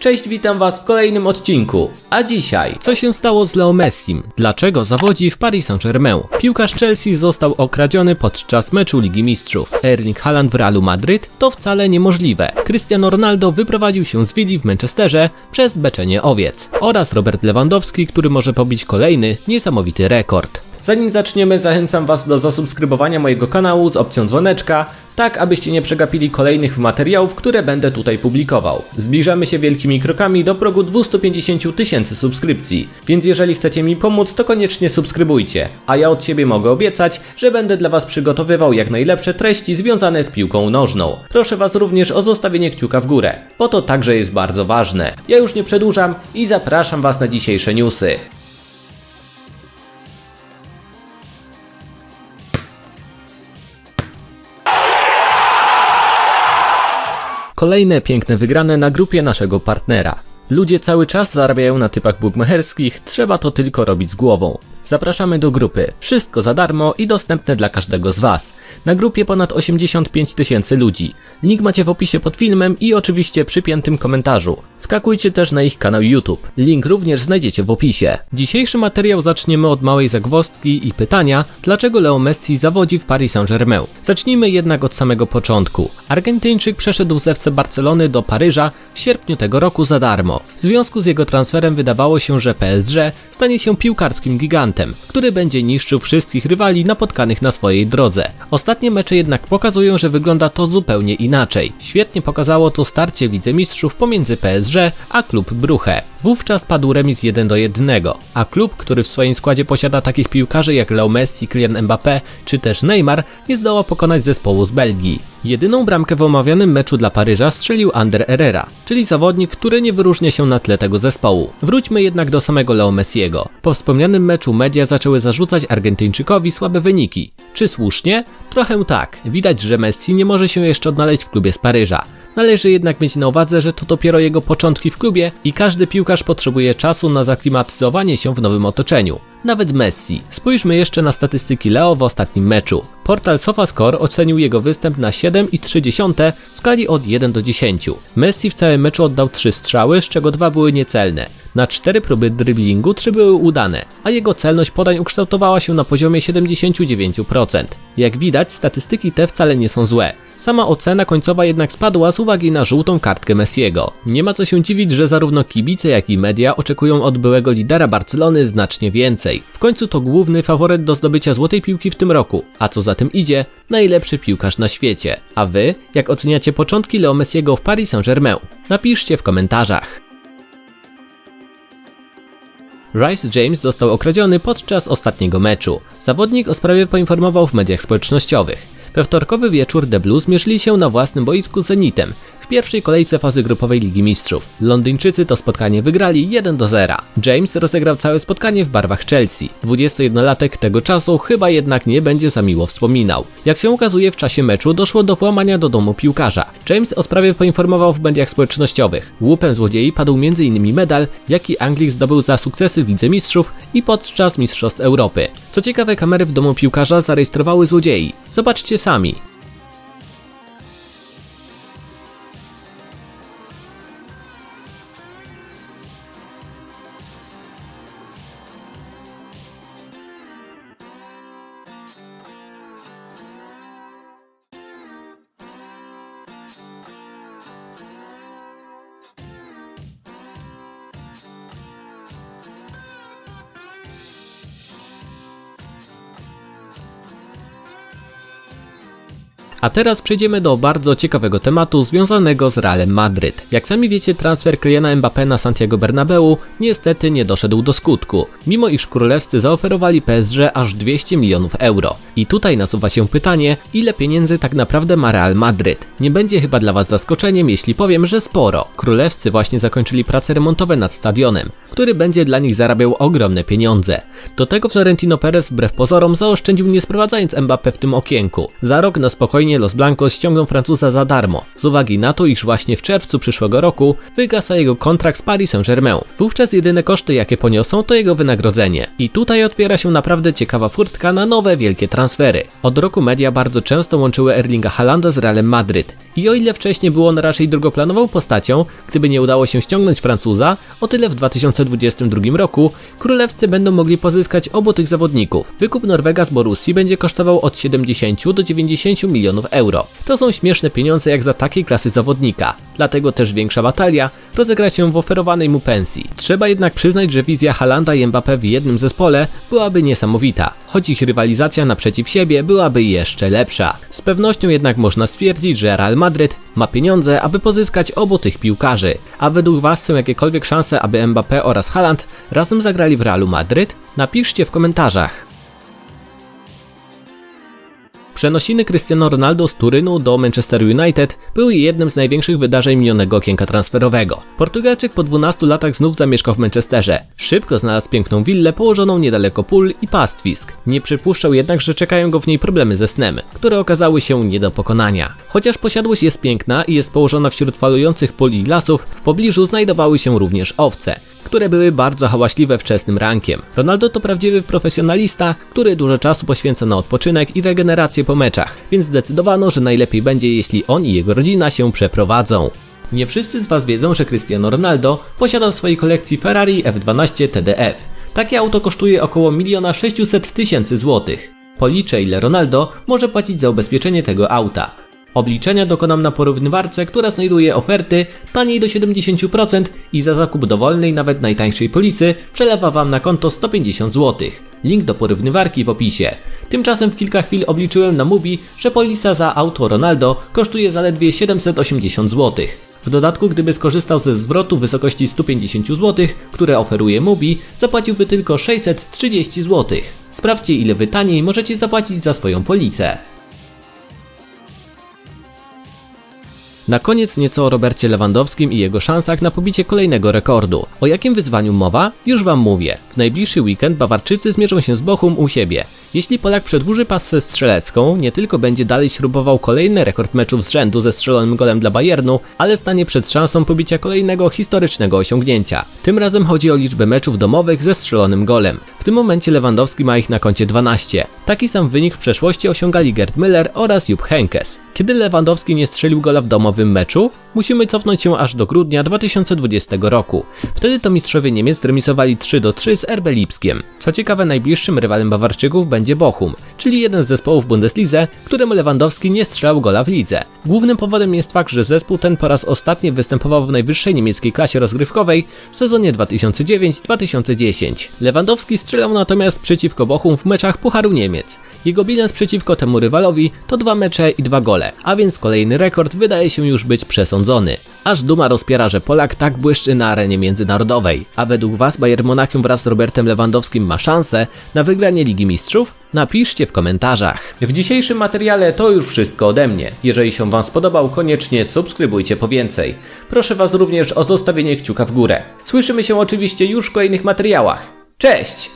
Cześć, witam was w kolejnym odcinku. A dzisiaj, co się stało z Leo Messim? Dlaczego zawodzi w Paris Saint-Germain? Piłkarz Chelsea został okradziony podczas meczu Ligi Mistrzów. Erling Haaland w Realu Madryt? To wcale niemożliwe. Cristiano Ronaldo wyprowadził się z willi w Manchesterze przez beczenie owiec. Oraz Robert Lewandowski, który może pobić kolejny niesamowity rekord. Zanim zaczniemy, zachęcam Was do zasubskrybowania mojego kanału z opcją dzwoneczka, tak abyście nie przegapili kolejnych materiałów, które będę tutaj publikował. Zbliżamy się wielkimi krokami do progu 250 tysięcy subskrypcji, więc jeżeli chcecie mi pomóc, to koniecznie subskrybujcie. A ja od siebie mogę obiecać, że będę dla Was przygotowywał jak najlepsze treści związane z piłką nożną. Proszę Was również o zostawienie kciuka w górę, bo to także jest bardzo ważne. Ja już nie przedłużam i zapraszam Was na dzisiejsze newsy. Kolejne piękne wygrane na grupie naszego partnera. Ludzie cały czas zarabiają na typach bukmacherskich, trzeba to tylko robić z głową. Zapraszamy do grupy. Wszystko za darmo i dostępne dla każdego z Was. Na grupie ponad 85 tysięcy ludzi. Link macie w opisie pod filmem i oczywiście przypiętym komentarzu. Skakujcie też na ich kanał YouTube. Link również znajdziecie w opisie. Dzisiejszy materiał zaczniemy od małej zagwozdki i pytania, dlaczego Leo Messi zawodzi w Paris Saint-Germain. Zacznijmy jednak od samego początku. Argentyńczyk przeszedł z FC Barcelony do Paryża w sierpniu tego roku za darmo. W związku z jego transferem wydawało się, że PSG stanie się piłkarskim gigantem, który będzie niszczył wszystkich rywali napotkanych na swojej drodze. Ostatnie mecze jednak pokazują, że wygląda to zupełnie inaczej. Świetnie pokazało to starcie wicemistrzów pomiędzy PSG a klub Bruche. Wówczas padł remis 1 do 1, a klub, który w swoim składzie posiada takich piłkarzy jak Leo Messi, Kylian Mbappé czy też Neymar, nie zdoła pokonać zespołu z Belgii. Jedyną bramkę w omawianym meczu dla Paryża strzelił Ander Herrera, czyli zawodnik, który nie wyróżnia się na tle tego zespołu. Wróćmy jednak do samego Leo Messiego. Po wspomnianym meczu media zaczęły zarzucać Argentyńczykowi słabe wyniki. Czy słusznie? Trochę tak. Widać, że Messi nie może się jeszcze odnaleźć w klubie z Paryża. Należy jednak mieć na uwadze, że to dopiero jego początki w klubie i każdy piłkarz potrzebuje czasu na zaklimatyzowanie się w nowym otoczeniu. Nawet Messi. Spójrzmy jeszcze na statystyki Leo w ostatnim meczu. Portal SofaScore ocenił jego występ na 7,3 w skali od 1 do 10. Messi w całym meczu oddał 3 strzały, z czego 2 były niecelne. Na 4 próby driblingu 3 były udane, a jego celność podań ukształtowała się na poziomie 79%. Jak widać, statystyki te wcale nie są złe. Sama ocena końcowa jednak spadła z uwagi na żółtą kartkę Messiego. Nie ma co się dziwić, że zarówno kibice, jak i media oczekują od byłego lidera Barcelony znacznie więcej. W końcu to główny faworyt do zdobycia złotej piłki w tym roku, a co za tym idzie, najlepszy piłkarz na świecie. A wy, jak oceniacie początki Leo Messiego w Paris Saint-Germain? Napiszcie w komentarzach. Rice James został okradziony podczas ostatniego meczu. Zawodnik o sprawie poinformował w mediach społecznościowych. We wtorkowy wieczór The Blues mierzyli się na własnym boisku z Zenitem pierwszej kolejce fazy grupowej Ligi Mistrzów. Londyńczycy to spotkanie wygrali 1 do 0. James rozegrał całe spotkanie w barwach Chelsea. 21-latek tego czasu chyba jednak nie będzie za miło wspominał. Jak się ukazuje w czasie meczu doszło do włamania do domu piłkarza. James o sprawie poinformował w mediach społecznościowych. Łupem złodziei padł m.in. medal, jaki Anglik zdobył za sukcesy w Lidze Mistrzów i podczas Mistrzostw Europy. Co ciekawe kamery w domu piłkarza zarejestrowały złodziei. Zobaczcie sami. A teraz przejdziemy do bardzo ciekawego tematu związanego z Realem Madryt. Jak sami wiecie, transfer Kyliana Mbappé na Santiago Bernabeu niestety nie doszedł do skutku, mimo iż królewscy zaoferowali PSG aż 200 milionów euro. I tutaj nasuwa się pytanie, ile pieniędzy tak naprawdę ma Real Madryt. Nie będzie chyba dla Was zaskoczeniem, jeśli powiem, że sporo. Królewscy właśnie zakończyli prace remontowe nad stadionem, który będzie dla nich zarabiał ogromne pieniądze. Do tego Florentino Perez wbrew pozorom zaoszczędził nie sprowadzając Mbappé w tym okienku. Za rok na spokojnie drużynie Los Blancos ściągną Francuza za darmo, z uwagi na to, iż właśnie w czerwcu przyszłego roku wygasa jego kontrakt z Paris Saint-Germain. Wówczas jedyne koszty, jakie poniosą, to jego wynagrodzenie. I tutaj otwiera się naprawdę ciekawa furtka na nowe wielkie transfery. Od roku media bardzo często łączyły Erlinga Haalanda z Realem Madryt. I o ile wcześniej był on raczej drugoplanową postacią, gdyby nie udało się ściągnąć Francuza, o tyle w 2022 roku królewscy będą mogli pozyskać obu tych zawodników. Wykup Norwega z Borussii będzie kosztował od 70 do 90 milionów euro. To są śmieszne pieniądze jak za takiej klasy zawodnika, dlatego też większa batalia rozegra się w oferowanej mu pensji. Trzeba jednak przyznać, że wizja Halanda i Mbappé w jednym zespole byłaby niesamowita, choć ich rywalizacja naprzeciw siebie byłaby jeszcze lepsza. Z pewnością jednak można stwierdzić, że Real Madryt ma pieniądze, aby pozyskać obu tych piłkarzy. A według Was są jakiekolwiek szanse, aby Mbappé oraz Haaland razem zagrali w Realu Madryt? Napiszcie w komentarzach. Przenosiny Cristiano Ronaldo z Turynu do Manchester United były jednym z największych wydarzeń minionego okienka transferowego. Portugalczyk po 12 latach znów zamieszkał w Manchesterze. Szybko znalazł piękną willę położoną niedaleko pól i pastwisk. Nie przypuszczał jednak, że czekają go w niej problemy ze snem, które okazały się nie do pokonania. Chociaż posiadłość jest piękna i jest położona wśród falujących pól i lasów, w pobliżu znajdowały się również owce które były bardzo hałaśliwe wczesnym rankiem. Ronaldo to prawdziwy profesjonalista, który dużo czasu poświęca na odpoczynek i regenerację po meczach, więc zdecydowano, że najlepiej będzie jeśli on i jego rodzina się przeprowadzą. Nie wszyscy z Was wiedzą, że Cristiano Ronaldo posiada w swojej kolekcji Ferrari F12 TDF. Takie auto kosztuje około 1 600 tysięcy złotych. Policzę ile Ronaldo może płacić za ubezpieczenie tego auta. Obliczenia dokonam na porównywarce, która znajduje oferty taniej do 70% i za zakup dowolnej, nawet najtańszej polisy przelewa Wam na konto 150 zł. Link do porównywarki w opisie. Tymczasem w kilka chwil obliczyłem na Mubi, że polisa za auto Ronaldo kosztuje zaledwie 780 zł. W dodatku, gdyby skorzystał ze zwrotu w wysokości 150 zł, które oferuje Mubi, zapłaciłby tylko 630 zł. Sprawdźcie ile wy taniej możecie zapłacić za swoją polisę. Na koniec nieco o Robercie Lewandowskim i jego szansach na pobicie kolejnego rekordu. O jakim wyzwaniu mowa? Już wam mówię. W najbliższy weekend Bawarczycy zmierzą się z Bochum u siebie. Jeśli Polak przedłuży pasę strzelecką, nie tylko będzie dalej śrubował kolejny rekord meczów z rzędu ze strzelonym golem dla Bayernu, ale stanie przed szansą pobicia kolejnego historycznego osiągnięcia. Tym razem chodzi o liczbę meczów domowych ze strzelonym golem. W tym momencie Lewandowski ma ich na koncie 12. Taki sam wynik w przeszłości osiągali Gerd Müller oraz Jupp Heynckes. Kiedy Lewandowski nie strzelił gola w domowym meczu? Musimy cofnąć się aż do grudnia 2020 roku. Wtedy to mistrzowie Niemiec remisowali 3 do 3 z RB Lipskiem. Co ciekawe, najbliższym rywalem Bawarczyków będzie Bochum, czyli jeden z zespołów Bundeslidze, któremu Lewandowski nie strzelał gola w lidze. Głównym powodem jest fakt, że zespół ten po raz ostatni występował w najwyższej niemieckiej klasie rozgrywkowej w sezonie 2009-2010. Lewandowski strzelał natomiast przeciwko Bochum w meczach Pucharu Niemiec. Jego bilans przeciwko temu rywalowi to dwa mecze i dwa gole, a więc kolejny rekord wydaje się już być przesądzony. Aż duma rozpiera, że Polak tak błyszczy na arenie międzynarodowej. A według Was Bayern Monachium wraz z Robertem Lewandowskim ma szansę na wygranie Ligi Mistrzów? Napiszcie w komentarzach. W dzisiejszym materiale to już wszystko ode mnie. Jeżeli się Wam spodobał, koniecznie subskrybujcie po więcej. Proszę Was również o zostawienie kciuka w górę. Słyszymy się oczywiście już w kolejnych materiałach. Cześć!